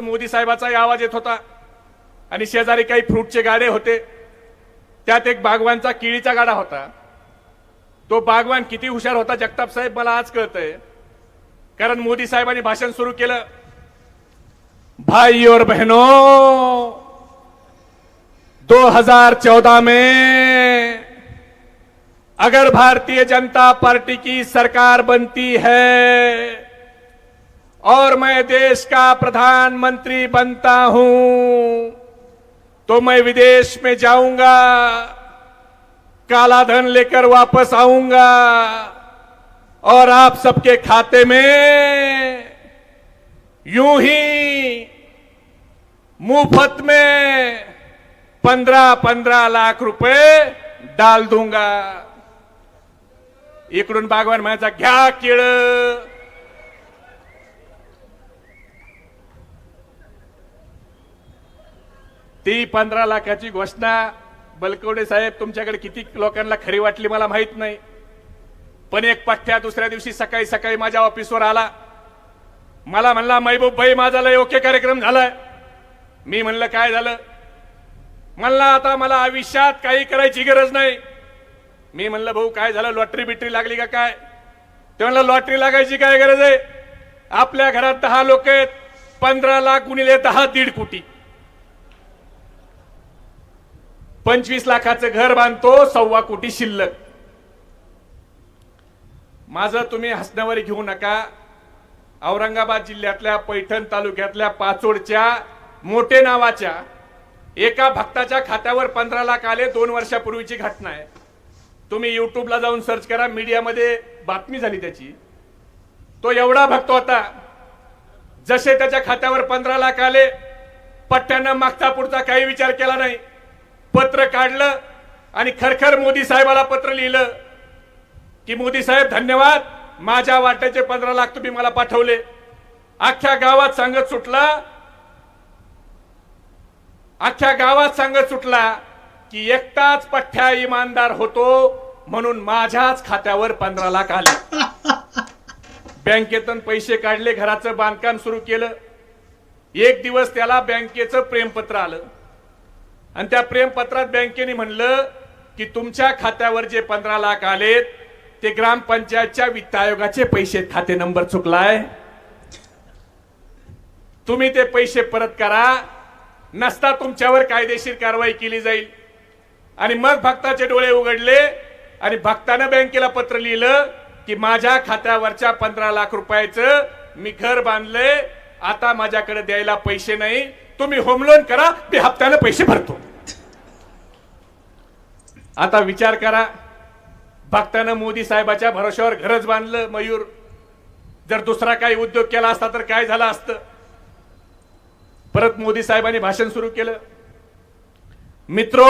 मोदी साहेबाचाही आवाज येत होता. आणि शेजारी काही फ्रूटचे गाडे होते. त्यात एक बागवानचा केळीचा गाडा होता. तो बागवान किती हुशार होता जगताप साहेब मला आज कळतंय. कारण मोदी साहेबांनी भाषण सुरू केलं. भाई और बहनों 2014 में अगर भारतीय जनता पार्टी की सरकार बनती है और मैं देश का प्रधानमंत्री बनता हूं। तो मैं विदेश में जाऊंगा काला धन लेकर वापस आऊंगा और आप सबके खाते में यूं ही मुफ्त में पंद्रह पंद्रह लाख रुपए डाल दूंगा। इकडून बागवान म्हणायचा घ्या किड. ती पंधरा लाखाची घोषणा बलकवडे साहेब तुमच्याकडे किती लोकांना खरी वाटली मला माहीत नाही. पण एक पठ्ठ्या दुसऱ्या दिवशी सकाळी सकाळी माझ्या ऑफिसवर आला. मला म्हणला महबूब भाई माझा लय ओके कार्यक्रम झालाय. मी म्हणलं काय झालं? म्हणला आता मला आयुष्यात काही करायची गरज नाही. मी म्हणलं भाऊ काय झालं? लॉटरी बिटरी लागली का काय? ते म्हणलं लॉटरी लागायची काय गरज आहे? आपल्या घरात दहा लोक आहेत. पंधरा लाख गुणिले दहा दीड कोटी. पंचवीस लाखाचं घर बांधतो सव्वा कोटी शिल्लक. माझं तुम्ही हसण्यावर घेऊ नका. औरंगाबाद जिल्ह्यातल्या पैठण तालुक्यातल्या पाचोडच्या मोठे नावाच्या एका भक्ताच्या खात्यावर पंधरा लाख आले दोन वर्षापूर्वीची घटना आहे. तुम्ही युट्यूबला जाऊन सर्च करा मीडियामध्ये बातमी झाली त्याची. तो एवढा भक्त होता जसे त्याच्या खात्यावर पंधरा लाख आले पट्ट्यानं मागचा पुढचा काही विचार केला नाही. पत्र काढलं आणि खरखर मोदी साहेबाला पत्र लिहिलं की मोदी साहेब धन्यवाद. माझ्या वाट्याचे पंधरा लाख तुम्ही मला पाठवले. अख्ख्या गावात सांगत सुटला. अख्ख्या गावात सांगत सुटला की एकटाच पठ्ठ्या इमानदार होतो म्हणून माझ्याच खात्यावर पंधरा लाख आले. बँकेतून पैसे काढले घराचं बांधकाम सुरू केलं. एक दिवस त्याला बँकेचं प्रेमपत्र आलं. आणि त्या प्रेमपत्रात बँकेने म्हणलं की तुमच्या खात्यावर जे पंधरा लाख आलेत ते ग्रामपंचायतच्या वित्त आयोगाचे पैसे खाते नंबर चुकलाय. तुम्ही ते पैसे परत करा नसता तुमच्यावर कायदेशीर कारवाई केली जाईल. आणि मग भक्ताचे डोळे उघडले आणि भक्तानं बँकेला पत्र लिहिलं की माझ्या खात्यावरच्या पंधरा लाख रुपयाचं मी घर बांधले आता माझ्याकडे द्यायला पैसे नाही तुम्ही होम लोन करा मी हप्त्यानं पैसे भरतो. आता विचार करा भक्तानं मोदी साहेबाच्या भरोश्यावर घरच बांधलं मयूर. जर दुसरा काही उद्योग केला असता तर काय झालं असतं? परत मोदी साहेबांनी भाषण सुरू केलं. मित्रो